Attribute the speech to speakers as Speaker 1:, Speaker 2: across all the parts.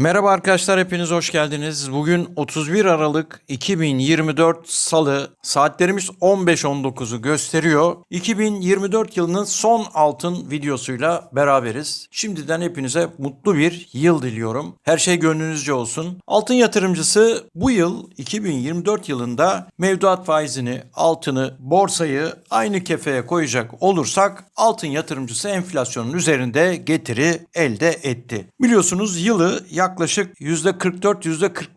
Speaker 1: Merhaba arkadaşlar hepiniz hoş geldiniz. Bugün 31 Aralık 2024 Salı saatlerimiz 15.19'u gösteriyor. 2024 yılının son altın videosuyla beraberiz. Şimdiden hepinize mutlu bir yıl diliyorum. Her şey gönlünüzce olsun. Altın yatırımcısı bu yıl 2024 yılında mevduat faizini, altını, borsayı aynı kefeye koyacak olursak altın yatırımcısı enflasyonun üzerinde getiri elde etti. Biliyorsunuz yılı yaklaşık %44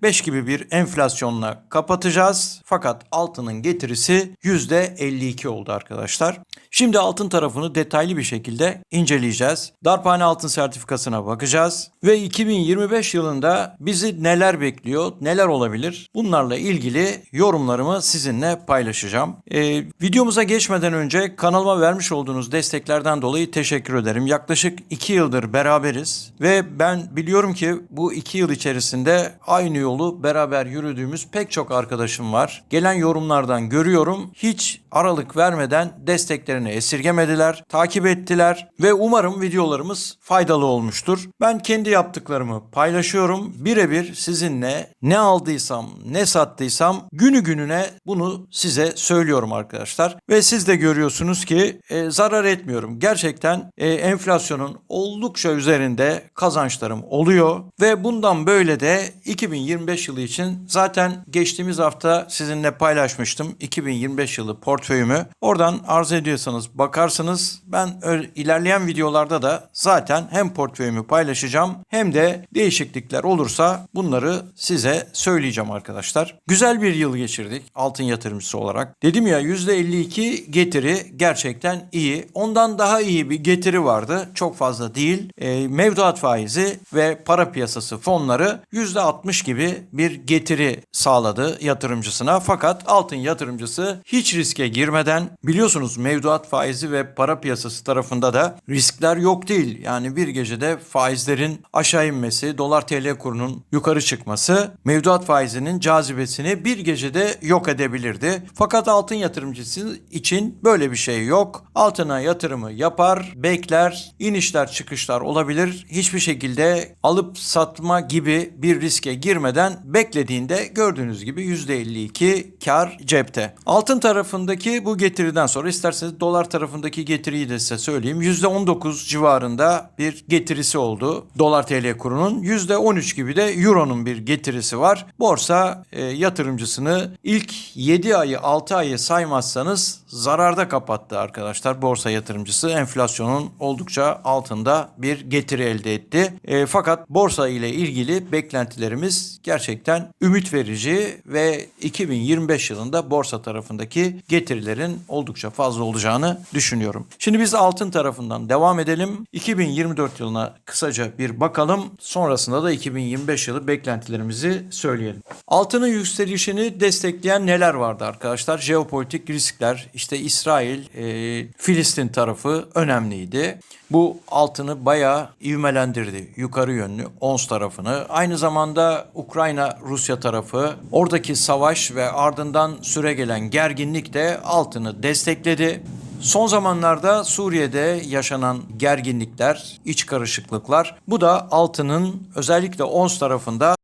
Speaker 1: %45 gibi bir enflasyonla kapatacağız. Fakat altının getirisi %52 oldu arkadaşlar. Şimdi altın tarafını detaylı bir şekilde inceleyeceğiz. Darphane altın sertifikasına bakacağız ve 2025 yılında bizi neler bekliyor, neler olabilir? Bunlarla ilgili yorumlarımı sizinle paylaşacağım. Ee, videomuza geçmeden önce kanalıma vermiş olduğunuz desteklerden dolayı teşekkür ederim. Yaklaşık 2 yıldır beraberiz ve ben biliyorum ki bu 2 yıl içerisinde aynı yolu beraber yürüdüğümüz pek çok arkadaşım var. Gelen yorumlardan görüyorum hiç aralık vermeden desteklerini esirgemediler, takip ettiler ve umarım videolarımız faydalı olmuştur. Ben kendi yaptıklarımı paylaşıyorum. Birebir sizinle ne aldıysam, ne sattıysam günü gününe bunu size söylüyorum arkadaşlar. Ve siz de görüyorsunuz ki e, zarar etmiyorum. Gerçekten e, enflasyonun oldukça üzerinde kazançlarım oluyor ve bundan böyle de 2025 yılı için zaten geçtiğimiz hafta sizinle paylaşmıştım 2025 yılı portföyümü. Oradan arz ediyorsanız bakarsınız. Ben ilerleyen videolarda da zaten hem portföyümü paylaşacağım hem de değişiklikler olursa bunları size söyleyeceğim arkadaşlar. Güzel bir yıl geçirdik altın yatırımcısı olarak. Dedim ya %52 getiri gerçekten iyi. Ondan daha iyi bir getiri vardı. Çok fazla değil. E, mevduat faizi ve para piyasası fonları %60 gibi bir getiri sağladı yatırımcısına. Fakat altın yatırımcısı hiç riske girmeden biliyorsunuz mevduat faizi ve para piyasası tarafında da riskler yok değil. Yani bir gecede faizlerin aşağı inmesi, dolar TL kurunun yukarı çıkması mevduat faizinin cazibesini bir gecede yok edebilirdi. Fakat altın yatırımcısı için böyle bir şey yok. Altına yatırımı yapar, bekler, inişler çıkışlar olabilir. Hiçbir şekilde alıp satma gibi bir riske girmeden beklediğinde gördüğünüz gibi %52 kar cepte. Altın tarafındaki bu getiriden sonra isterseniz dolar tarafındaki getiriyi de size söyleyeyim. %19 civarında bir getirisi oldu dolar TL kurunun. %13 gibi de euronun bir getirisi var. Borsa e, yatırımcısını ilk 7 ayı 6 ayı saymazsanız zararda kapattı arkadaşlar. Borsa yatırımcısı enflasyonun oldukça altında bir getiri elde etti. E, fakat borsa ile ilgili beklentilerimiz gerçekten ümit verici ve 2025 yılında borsa tarafındaki getirilerin oldukça fazla olacağını düşünüyorum. Şimdi biz altın tarafından devam edelim. 2024 yılına kısaca bir bakalım. Sonrasında da 2025 yılı beklentilerimizi söyleyelim. Altının yükselişini destekleyen neler vardı arkadaşlar? Jeopolitik riskler, işte İsrail, e, Filistin tarafı önemliydi. Bu altını bayağı ivmelendirdi yukarı yönlü ons tarafını. Aynı zamanda Ukrayna Rusya tarafı oradaki savaş ve ardından süre gelen gerginlik de altını destekledi. Son zamanlarda Suriye'de yaşanan gerginlikler, iç karışıklıklar bu da altının özellikle ons tarafında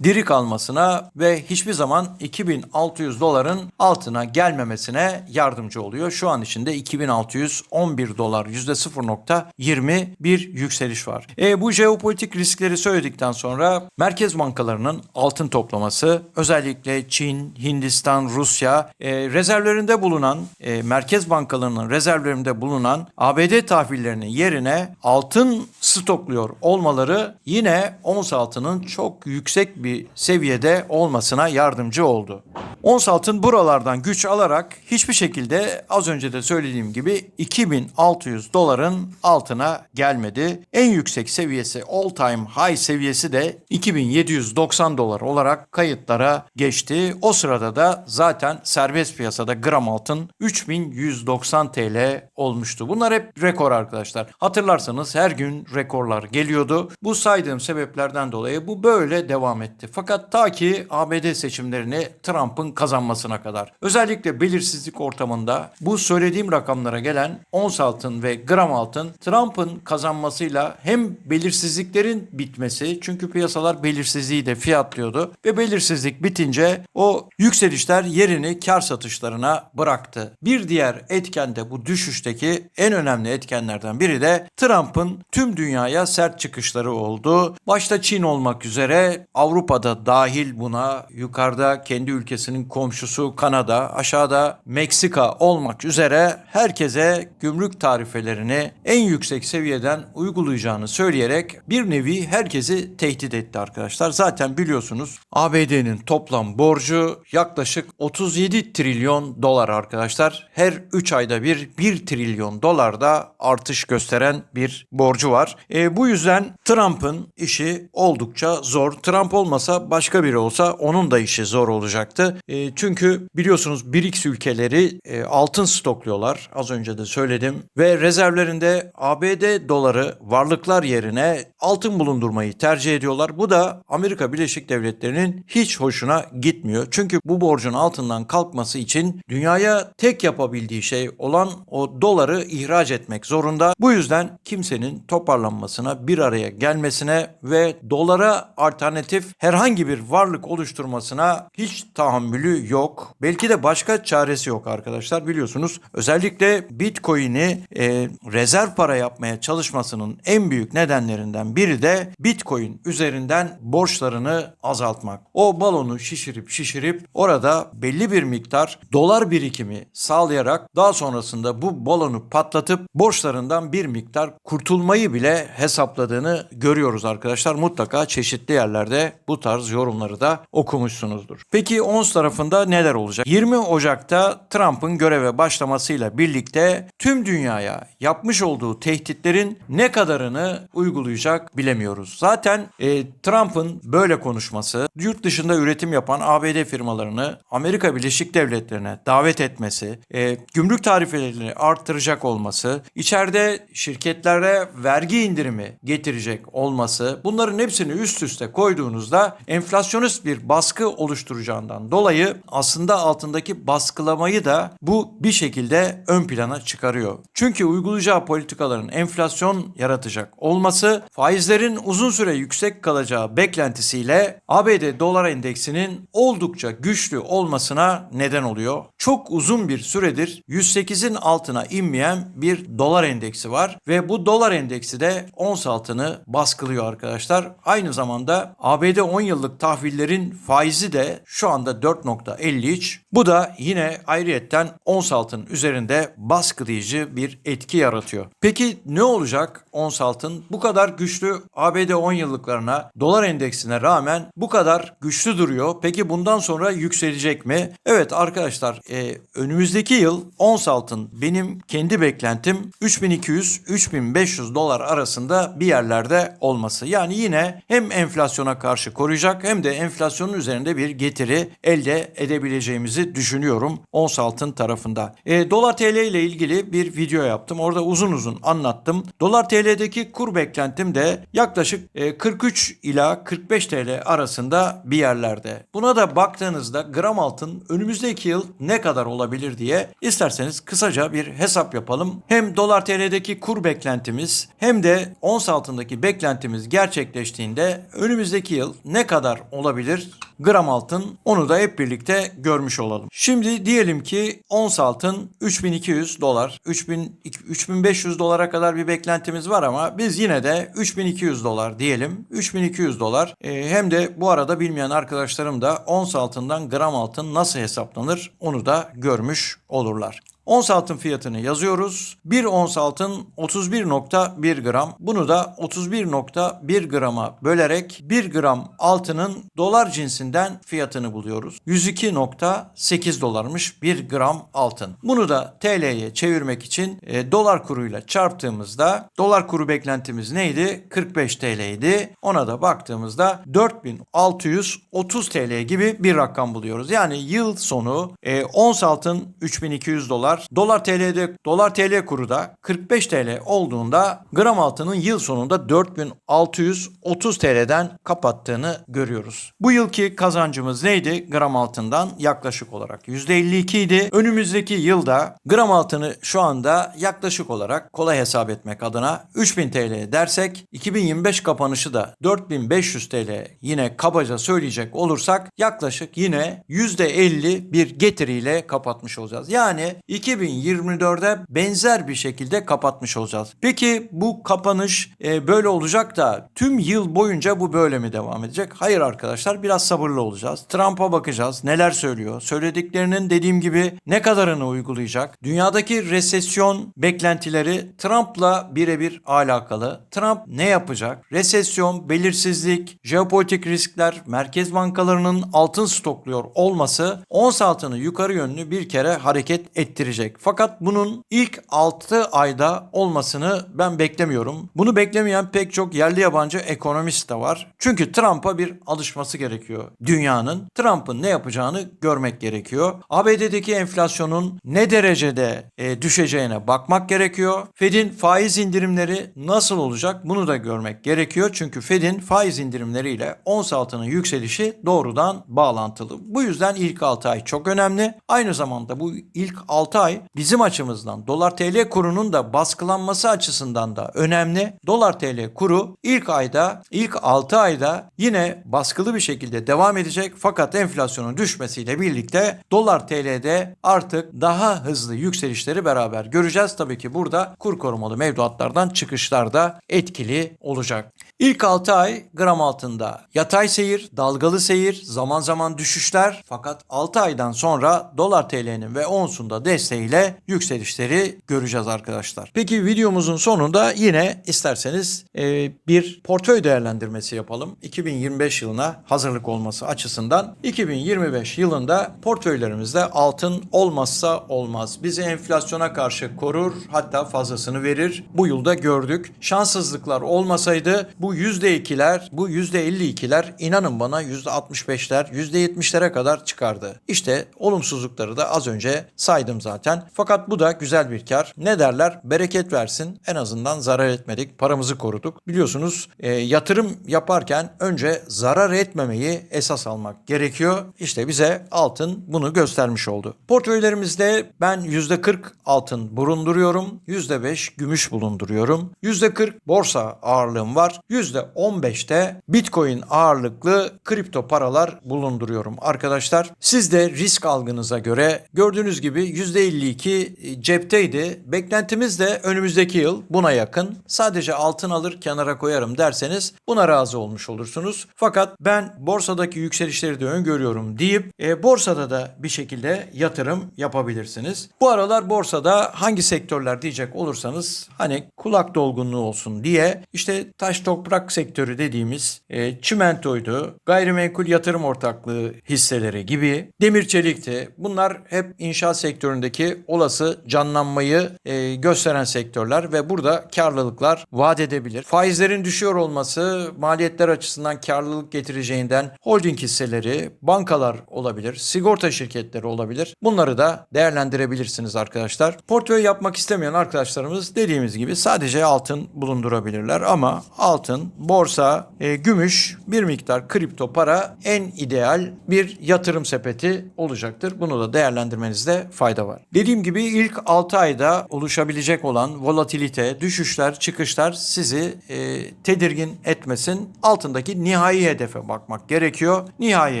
Speaker 1: diri kalmasına ve hiçbir zaman 2600 doların altına gelmemesine yardımcı oluyor. Şu an içinde 2611 dolar %0.20 bir yükseliş var. E, bu jeopolitik riskleri söyledikten sonra merkez bankalarının altın toplaması özellikle Çin, Hindistan, Rusya e, rezervlerinde bulunan e, merkez bankalarının rezervlerinde bulunan ABD tahvillerinin yerine altın stokluyor olmaları yine ons altının çok yüksek bir seviyede olmasına yardımcı oldu. Ons altın buralardan güç alarak hiçbir şekilde az önce de söylediğim gibi 2600 doların altına gelmedi. En yüksek seviyesi all time high seviyesi de 2790 dolar olarak kayıtlara geçti. O sırada da zaten serbest piyasada gram altın 3190 TL olmuştu. Bunlar hep rekor arkadaşlar. Hatırlarsanız her gün rekorlar geliyordu. Bu saydığım sebeplerden dolayı bu böyle devam etti etti. Fakat ta ki ABD seçimlerini Trump'ın kazanmasına kadar. Özellikle belirsizlik ortamında bu söylediğim rakamlara gelen ons altın ve gram altın Trump'ın kazanmasıyla hem belirsizliklerin bitmesi çünkü piyasalar belirsizliği de fiyatlıyordu ve belirsizlik bitince o yükselişler yerini kar satışlarına bıraktı. Bir diğer etken de bu düşüşteki en önemli etkenlerden biri de Trump'ın tüm dünyaya sert çıkışları oldu. Başta Çin olmak üzere Avrupa'da dahil buna yukarıda kendi ülkesinin komşusu Kanada, aşağıda Meksika olmak üzere herkese gümrük tarifelerini en yüksek seviyeden uygulayacağını söyleyerek bir nevi herkesi tehdit etti arkadaşlar. Zaten biliyorsunuz ABD'nin toplam borcu yaklaşık 37 trilyon dolar arkadaşlar. Her 3 ayda bir 1 trilyon dolarda artış gösteren bir borcu var. E, bu yüzden Trump'ın işi oldukça zor. Trump olmasa başka biri olsa onun da işi zor olacaktı. E, çünkü biliyorsunuz BRICS ülkeleri e, altın stokluyorlar. Az önce de söyledim. Ve rezervlerinde ABD doları varlıklar yerine altın bulundurmayı tercih ediyorlar. Bu da Amerika Birleşik Devletleri'nin hiç hoşuna gitmiyor. Çünkü bu borcun altından kalkması için dünyaya tek yapabildiği şey olan o doları ihraç etmek zorunda. Bu yüzden kimsenin toparlanmasına, bir araya gelmesine ve dolara alternatif herhangi bir varlık oluşturmasına hiç tahammülü yok. Belki de başka çaresi yok arkadaşlar biliyorsunuz. Özellikle Bitcoin'i e, rezerv para yapmaya çalışmasının en büyük nedenlerinden biri de Bitcoin üzerinden borçlarını azaltmak. O balonu şişirip şişirip orada belli bir miktar dolar birikimi sağlayarak daha sonrasında bu balonu patlatıp borçlarından bir miktar kurtulmayı bile hesapladığını görüyoruz arkadaşlar. Mutlaka çeşitli yerlerde bu tarz yorumları da okumuşsunuzdur. Peki ONS tarafında neler olacak? 20 Ocak'ta Trump'ın göreve başlamasıyla birlikte tüm dünyaya yapmış olduğu tehditlerin ne kadarını uygulayacak bilemiyoruz. Zaten e, Trump'ın böyle konuşması, yurt dışında üretim yapan ABD firmalarını Amerika Birleşik Devletleri'ne davet etmesi, e, gümrük tarifelerini arttıracak olması, içeride şirketlere vergi indirimi getirecek olması, bunların hepsini üst üste koyduğunuzda enflasyonist bir baskı oluşturacağından dolayı aslında altındaki baskılamayı da bu bir şekilde ön plana çıkarıyor. Çünkü uygulayacağı politikaların enflasyon yaratacak olması, faizlerin uzun süre yüksek kalacağı beklentisiyle ABD dolar endeksinin oldukça güçlü olmasına neden oluyor. Çok uzun bir süredir 108'in altına inmeyen bir dolar endeksi var ve bu dolar endeksi de ons altını baskılıyor arkadaşlar. Aynı zamanda ABD 10 yıllık tahvillerin faizi de şu anda 4.53. Bu da yine ayrıyetten ons altın üzerinde baskılayıcı bir etki yaratıyor. Peki ne olacak ons altın bu kadar güçlü ABD 10 yıllıklarına dolar endeksine rağmen bu kadar güçlü duruyor. Peki bundan sonra yükselecek mi? Evet arkadaşlar e, önümüzdeki yıl ons altın benim kendi beklentim 3200-3500 dolar arasında bir yerlerde olması. Yani yine hem enflasyona karşı koruyacak hem de enflasyonun üzerinde bir getiri elde edebileceğimizi düşünüyorum ons altın tarafında. E, dolar TL ile ilgili bir video yaptım. Orada uzun uzun anlattım. Dolar TL'deki kur beklentim de yaklaşık e, 43 ila 45 TL arasında bir yerlerde. Buna da baktığınızda gram altın önümüzdeki yıl ne kadar olabilir diye isterseniz kısaca bir hesap yapalım. Hem dolar TL'deki kur beklentimiz hem de ons altındaki beklentimiz gerçekleştiğinde önümüzdeki yıl ne kadar olabilir gram altın onu da hep birlikte görmüş olalım. Şimdi diyelim ki ons altın 3200 dolar, 3000 3500 dolara kadar bir beklentimiz var ama biz yine de 3200 dolar diyelim. 3200 dolar. E, hem de bu arada bilmeyen arkadaşlarım da ons altından gram altın nasıl hesaplanır onu da görmüş olurlar. Ons altın fiyatını yazıyoruz. 1 ons altın 31.1 gram. Bunu da 31.1 grama bölerek 1 gram altının dolar cinsinden fiyatını buluyoruz. 102.8 dolarmış 1 gram altın. Bunu da TL'ye çevirmek için e, dolar kuruyla çarptığımızda dolar kuru beklentimiz neydi? 45 TL idi. Ona da baktığımızda 4630 TL gibi bir rakam buluyoruz. Yani yıl sonu e, ons altın 3200 dolar var. Dolar TL'de dolar TL kuru da 45 TL olduğunda gram altının yıl sonunda 4630 TL'den kapattığını görüyoruz. Bu yılki kazancımız neydi? Gram altından yaklaşık olarak %52 idi. Önümüzdeki yılda gram altını şu anda yaklaşık olarak kolay hesap etmek adına 3000 TL dersek 2025 kapanışı da 4500 TL yine kabaca söyleyecek olursak yaklaşık yine %50 bir getiriyle kapatmış olacağız. Yani 2024'e benzer bir şekilde kapatmış olacağız. Peki bu kapanış e, böyle olacak da tüm yıl boyunca bu böyle mi devam edecek? Hayır arkadaşlar biraz sabırlı olacağız. Trump'a bakacağız. Neler söylüyor? Söylediklerinin dediğim gibi ne kadarını uygulayacak? Dünyadaki resesyon beklentileri Trump'la birebir alakalı. Trump ne yapacak? Resesyon, belirsizlik, jeopolitik riskler, merkez bankalarının altın stokluyor olması ons altını yukarı yönlü bir kere hareket ettirecek. Fakat bunun ilk 6 ayda olmasını ben beklemiyorum. Bunu beklemeyen pek çok yerli yabancı ekonomist de var. Çünkü Trump'a bir alışması gerekiyor dünyanın. Trump'ın ne yapacağını görmek gerekiyor. ABD'deki enflasyonun ne derecede e, düşeceğine bakmak gerekiyor. Fed'in faiz indirimleri nasıl olacak bunu da görmek gerekiyor. Çünkü Fed'in faiz indirimleriyle ons altının yükselişi doğrudan bağlantılı. Bu yüzden ilk 6 ay çok önemli. Aynı zamanda bu ilk 6 ay bizim açımızdan dolar TL kurunun da baskılanması açısından da önemli. Dolar TL kuru ilk ayda ilk 6 ayda yine baskılı bir şekilde devam edecek fakat enflasyonun düşmesiyle birlikte dolar TL'de artık daha hızlı yükselişleri beraber göreceğiz. Tabii ki burada kur korumalı mevduatlardan çıkışlar da etkili olacak. İlk 6 ay gram altında yatay seyir, dalgalı seyir, zaman zaman düşüşler fakat 6 aydan sonra dolar TL'nin ve onsunda desteğiyle yükselişleri göreceğiz arkadaşlar. Peki videomuzun sonunda yine isterseniz e, bir portföy değerlendirmesi yapalım. 2025 yılına hazırlık olması açısından 2025 yılında portföylerimizde altın olmazsa olmaz. Bizi enflasyona karşı korur hatta fazlasını verir. Bu yılda gördük. Şanssızlıklar olmasaydı bu %2'ler, bu %52'ler inanın bana %65'ler, %70'lere kadar çıkardı. İşte olumsuzlukları da az önce saydım zaten. Fakat bu da güzel bir kar. Ne derler? Bereket versin. En azından zarar etmedik. Paramızı koruduk. Biliyorsunuz e, yatırım yaparken önce zarar etmemeyi esas almak gerekiyor. İşte bize altın bunu göstermiş oldu. Portföylerimizde ben %40 altın bulunduruyorum. %5 gümüş bulunduruyorum. %40 borsa ağırlığım var. %15'te Bitcoin ağırlıklı kripto paralar bulunduruyorum arkadaşlar. Siz de risk algınıza göre gördüğünüz gibi %52 cepteydi. Beklentimiz de önümüzdeki yıl buna yakın. Sadece altın alır kenara koyarım derseniz buna razı olmuş olursunuz. Fakat ben borsadaki yükselişleri de öngörüyorum deyip e, borsada da bir şekilde yatırım yapabilirsiniz. Bu aralar borsada hangi sektörler diyecek olursanız hani kulak dolgunluğu olsun diye işte taş toprak sektörü dediğimiz e, çimentoydu, gayrimenkul yatırım ortaklığı hisseleri gibi, demir çelikti. Bunlar hep inşaat sektöründeki olası canlanmayı e, gösteren sektörler ve burada karlılıklar vaat edebilir. Faizlerin düşüyor olması maliyetler açısından karlılık getireceğinden holding hisseleri, bankalar olabilir, sigorta şirketleri olabilir. Bunları da değerlendirebilirsiniz arkadaşlar. Portföy yapmak istemeyen arkadaşlarımız dediğimiz gibi sadece altın bulundurabilirler ama altın, borsa, e, gümüş, bir miktar kripto para en ideal bir yatırım sepeti olacaktır. Bunu da değerlendirmenizde fayda var. Dediğim gibi ilk 6 ayda oluşabilecek olan volatilite, düşüşler, çıkışlar sizi e, tedirgin etmesin. Altındaki nihai hedefe bakmak gerekiyor. Nihai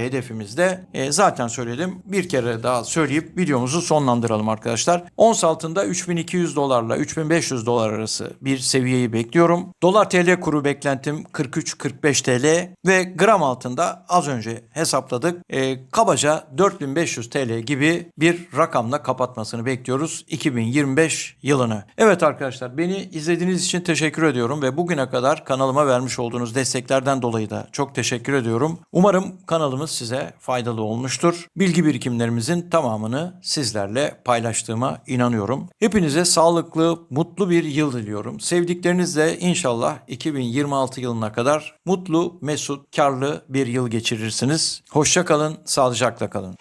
Speaker 1: hedefimiz de e, zaten söyledim. Bir kere daha söyleyip videomuzu sonlandıralım arkadaşlar. Ons altında 3200 dolarla 3500 dolar arası bir seviyeyi bekliyorum. Dolar TL kuru beklentim 43-45 TL ve gram altında az önce hesapladık. E, kabaca 4500 TL gibi bir rakamla kapatmasını bekliyoruz 2025 yılını. Evet arkadaşlar beni izlediğiniz için teşekkür ediyorum ve bugüne kadar kanalıma vermiş olduğunuz desteklerden dolayı da çok teşekkür ediyorum. Umarım kanalımız size faydalı olmuştur. Bilgi birikimlerimizin tamamını sizlerle paylaştığıma inanıyorum. Hepinize sağlıklı, mutlu bir yıl diliyorum. Sevdiklerinizle inşallah 2026 yılına kadar mutlu, mesut, karlı bir yıl geçirirsiniz. Hoşça kalın, sağlıcakla kalın.